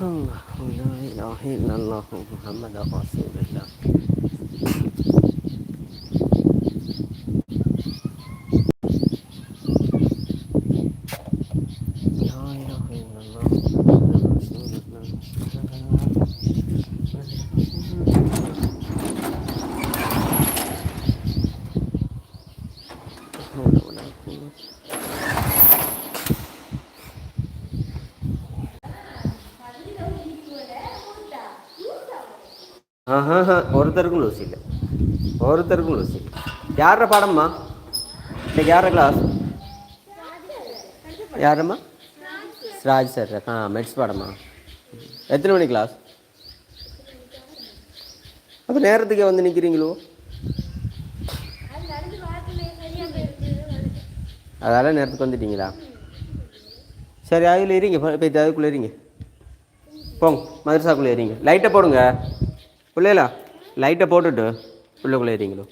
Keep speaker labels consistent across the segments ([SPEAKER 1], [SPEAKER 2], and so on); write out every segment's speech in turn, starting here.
[SPEAKER 1] Allah la ilahe illallah Muhammed Resulullah. ஆஹா ஒருத்தருக்கும் loose இல்லை. ஒருத்தருக்கும் லூஸ் இல்லை. யார பாடம்மா? இன்னைக்கு யார கிளாஸ் யாரம்மா ராஜ் சார் ஆ? மெட்ஸ் பாடம்மா. எத்தனை மணி கிளாஸ் அப்போ நேரத்துக்கே வந்து நிற்கிறீங்களோ அதால நேரத்துக்கு வந்துட்டீங்களா? சரி அதில் இருங்க. இப்போ அதுக்குள்ளே இருங்க. போங்க மதரசாக்குள்ளே இருங்க. லைட்டை போடுங்க. பிள்ளைகளா லைட்டை போட்டுட்டு உள்ளுக்குள்ளே ஏறிங்களோ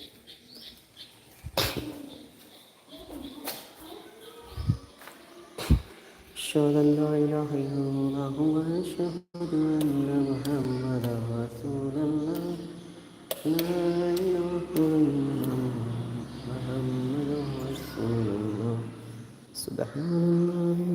[SPEAKER 1] أشهد أن لا إله إلا الله وأشهد أن محمدا رسول الله لا إله إلا الله محمد رسول الله سبحان الله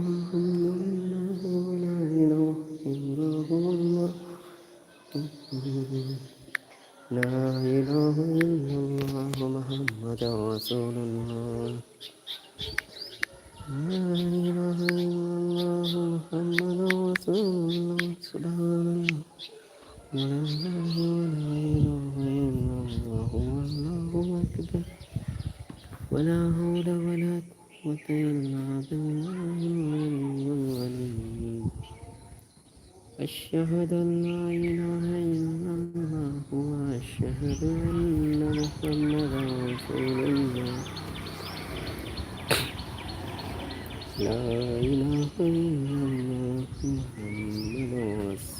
[SPEAKER 1] ولا حول ولا قوة إلا بالله العلي أشهد أن لا إله إلا الله وأشهد أن محمدا رسول الله لا إله إلا الله.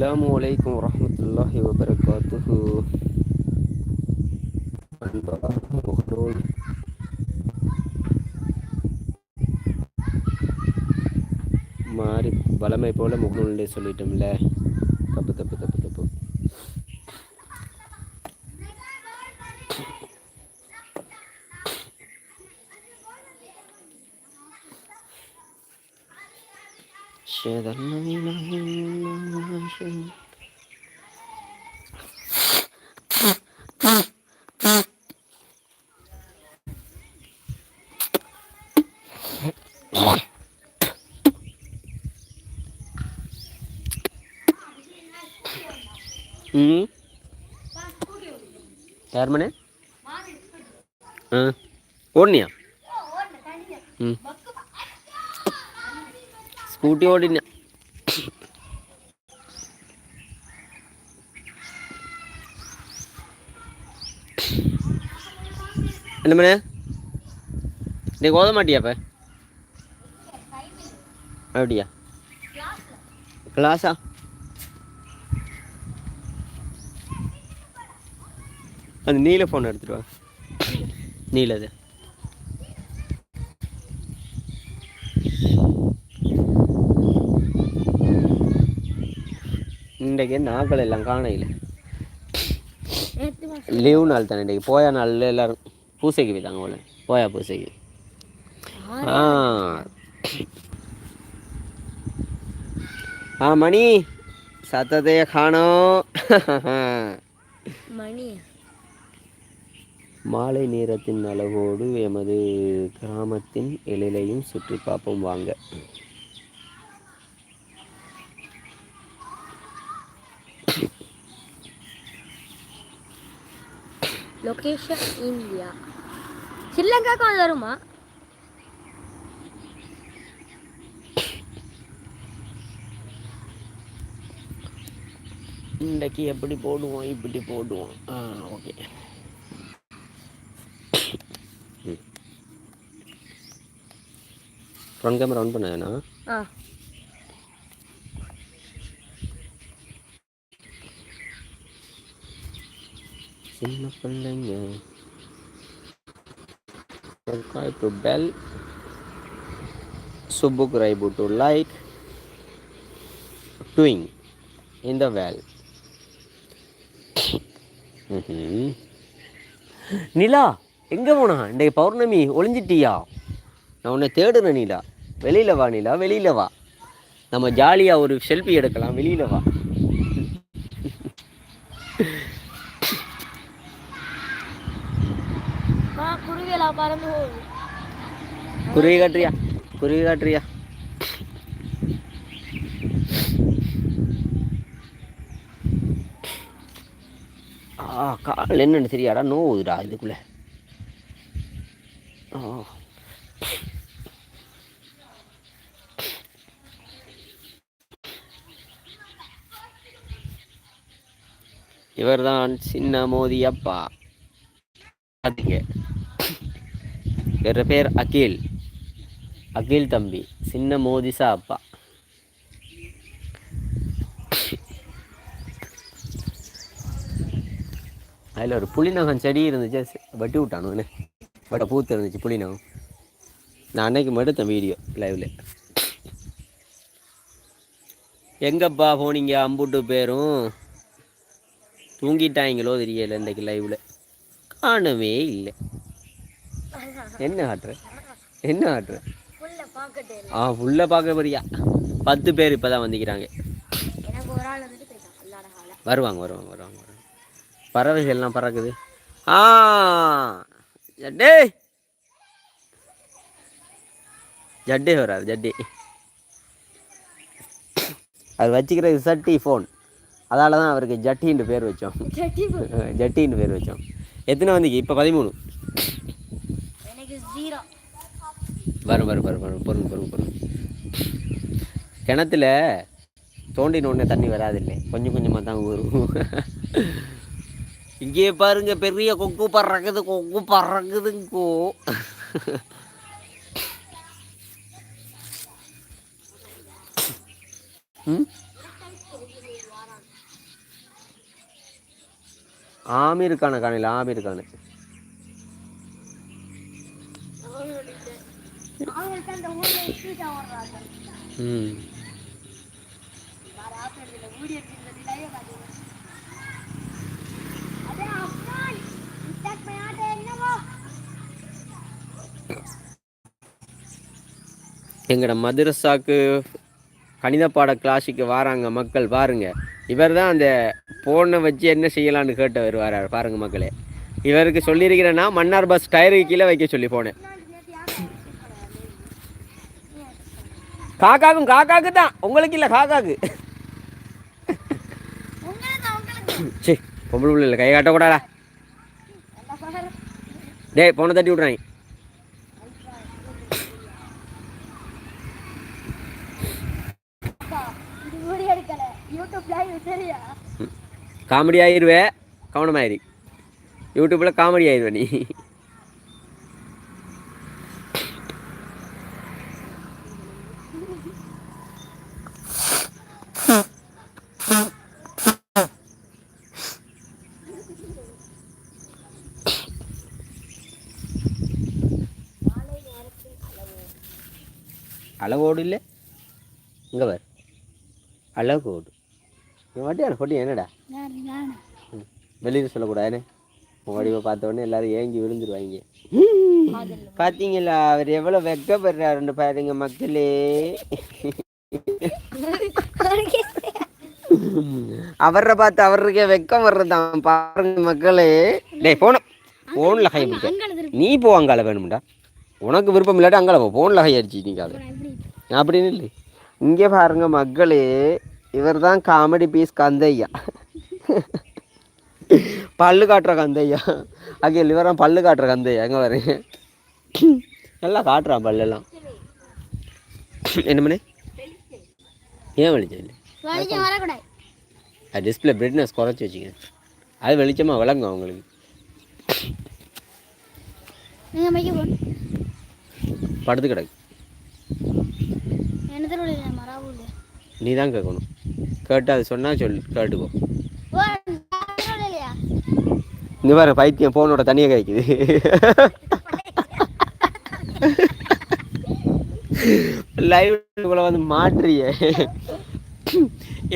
[SPEAKER 1] அஸ்லாம் வலைக்கம் வரமத்துல்லாஹி வபரகாத்துஹு முகநூல் மாறி வளமை போல் முகநூல்னே சொல்லிட்டோம்ல. தப்பு தப்பு தப்பு தப்பு. أشهد أن لا إله إلا الله شريك यार मैंने हाँ और नहीं आप സ്കൂട്ടി ഓടില്ല என்ன மணி நீ ஓத மாட்டியா அப்ப அப்படியா கிளாஸா அந்த நீல ஃபோன் எடுத்துட்டு வா நீலது இன்றைக்கு நாட்கள் எல்லாம் காணையில் லீவ் நாள் தானே இன்றைக்கு. போயா நாளில் எல்லாரும் பூசைக்கு போய்த்தாங்க போல. போயா பூசைக்கு. ஆ. ஆ மணி. சத்தத்தைய காணோம்.
[SPEAKER 2] மணி.
[SPEAKER 1] மாலை நேரத்தின் அளவோடு எமது கிராமத்தின் எழிலையும் சுற்றி பார்ப்போம் வாங்க.
[SPEAKER 2] லொகேஷன் இந்தியா ஸ்ரீலங்காவுக்கு வந்து வருமா?
[SPEAKER 1] இன்றைக்கு எப்படி போடுவோம் இப்படி போடுவோம். ஆ ஓகே. ஃப்ரண்ட் கேமரா ஆன் பண்ண வேணாம்
[SPEAKER 2] ஆ.
[SPEAKER 1] சின்ன பிள்ளைங்க subscribe to bell. Subscribe to like. Doing in the well. Mm-hmm. நிலா எங்க போனா? இன்றைக்கு பௌர்ணமி ஒளிஞ்சிட்டியா? நான் உன்னை தேடுறேன் நிலா. வெளியில வா நிலா. வெளியில வா. நம்ம ஜாலியாக ஒரு செல்ஃபி எடுக்கலாம். வெளியில வா
[SPEAKER 2] ஆ குருவியலா பறந்து போகுது
[SPEAKER 1] குருவி காட்டுறியா? குருவி காட்டுறியா? ஆ கால் என்னென்னு தெரியாடா நோவுதுடா இதுக்குள்ள. ஆ. இவர்தான் சின்ன மோதி அப்பா பார்த்தீங்க வேறு பேர் அகில். அகில் தம்பி. சின்ன மோதிசா அப்பா. அதில் ஒரு புளிநகம் செடி இருந்துச்சு. வட்டி வெட்டி விட்டானு வட்ட பூத்து இருந்துச்சு புளிநகம். நான் அன்னைக்கு மட்டும் வீடியோ லைவில். எங்கப்பா போனீங்க? அம்புட்டு பேரும். தூங்கிட்டாங்களோ தெரியல இன்றைக்கு லைவில். காணவே இல்லை. என்ன காட்டுற என்ன
[SPEAKER 2] பார்க்கட்டே
[SPEAKER 1] ஆ ஃபுல்லாக பார்க்க போறியா? பத்து பேர் இப்போ தான் வந்துக்கிறாங்க வருவாங்க வருவாங்க வருவாங்க வருவாங்க. பறவைகள்லாம் பறக்குது. ஆ ஜட்டே. ஜட்டே வராது ஜட்டே. அது வச்சுக்கிறது சட்டி ஃபோன் அதால தான் அவருக்கு ஜட்டின்னு பேர் வச்சோம். ஜட்டின்னு பேர் வச்சோம். எத்தனை வந்துக்கு? இப்போ பதிமூணு. வரும் வரும் வரும் வரும். பொருங்க பொருங்க பொருங்க கிணத்துல தோண்டின உடனே தண்ணி வராதில்லை. கொஞ்சம் கொஞ்சமாக தான் ஊறும். இங்கே பாருங்க பெரிய கொக்கு பறக்குது கொக்கு பறக்குதுங்கோ. ஆமீருக்கான ஆமீர் காண காணையில் எங்களோட மதுரசாக்கு கணித பாட கிளாஸுக்கு வராங்க மக்கள் பாருங்க. இவர் தான் அந்த போனை வச்சு என்ன செய்யலான்னு கேட்டவர் வராரு பாருங்க மக்களே. இவருக்கு சொல்லியிருக்கிறேன்னா மன்னார் பஸ் டயருக்கு கீழே வைக்க சொல்லி போனேன் காக்காக்கும் காக்காக்கு தான். உங்களுக்கு இல்லை காக்காக்கு.
[SPEAKER 2] உங்களுக்கு உங்களுக்கு
[SPEAKER 1] சே பொம்பளை பிள்ளை இல்லை கை
[SPEAKER 2] சொல்ற
[SPEAKER 1] டேய் போனை தட்டி விட்றாங்க காமெடி ஆயிடுவே கவனமாயிரு. யூடியூப்பில் காமெடி ஆயிடுவே நீ. அளவோடு இல்லை இங்கே பார். அளவோடு இவன் வட்டியான பொட்டி என்னடா. வெளியில சொல்லக்கூடாதுன்னு உன் வடிவை பார்த்த உடனே எல்லாரும் ஏங்கி விழுந்துருவாங்க. பார்த்தீங்களா அவர் எவ்வளோ வெக்கப்படுறாருன்னு பாருங்க மக்களே. அவரை பார்த்து அவருக்கே வெக்கம் வர்றதான் பாருங்க மக்களே. டேய் போன ஃபோனில் கை நீ போ அங்கால வேணும்டா. உனக்கு விருப்பம் இல்லாட்டி அங்கால போ. ஃபோனில் கை அடிச்சு
[SPEAKER 2] எப்படி
[SPEAKER 1] அப்படின்னு இல்லை இங்கே பாருங்க மக்களே இவர் தான் காமெடி பீஸ் கந்தையா. பல்லு காட்டுற கந்தையா. அங்கே இவரான் பல்லு காட்டுற கந்தையா எங்கே வரீங்க நல்லா காட்டுறான் பல்லெல்லாம். என்ன பண்ணு ஏன் வலிச்சது இல்லை? அது டிஸ்பிளே பிரைட்னஸ் குறைச்சி வச்சுங்க அது வெளிச்சமாக விளங்கும் அவங்களுக்கு. படுத்து கிடக்கு
[SPEAKER 2] என்ன தெருவில் இல்லை மராவும் இல்லையா
[SPEAKER 1] நீ தான் கேட்கணும். கேட்டு அது சொன்னால் சொல் கேட்டுக்கோ. இந்த மாதிரி பைத்தியம் ஃபோனோட தனியாக கிடைக்குது லைவ்ல வந்து மாட்டுறிய.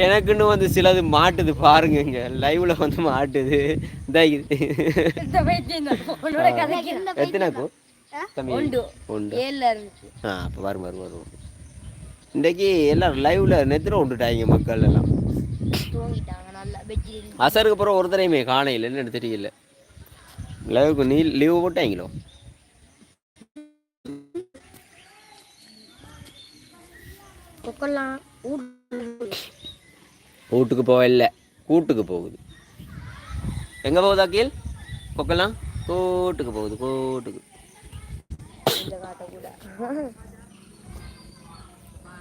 [SPEAKER 1] எனக்குன்னு வந்து சிலது மாட்டுது பாருங்கங்க லைவ்ல வந்து மாட்டுது. இந்த இது. எத்தனைக்கும் தம்பி.
[SPEAKER 3] உண்டு.
[SPEAKER 1] உண்டு
[SPEAKER 3] ஏழுல இருந்துச்சு
[SPEAKER 1] ஆ அப்போ வரும் வரும் வரும். இன்றைக்கி எல்லாம் லைவ்ல நெத்திர விட்டுட்டாங்க மக்கள் எல்லாம் அசருக்கு அப்புறம் ஒரு தடையுமே காணையில் என்னன்னு தெரியல. லைவுக்கு நீ லீவு போட்டாங்களோ? வீட்டுக்கு போகல கூட்டுக்கு போகுது. எங்கே போகுது அக்கீல் கொக்கெல்லாம் கூட்டுக்கு போகுது கூட்டுக்கு.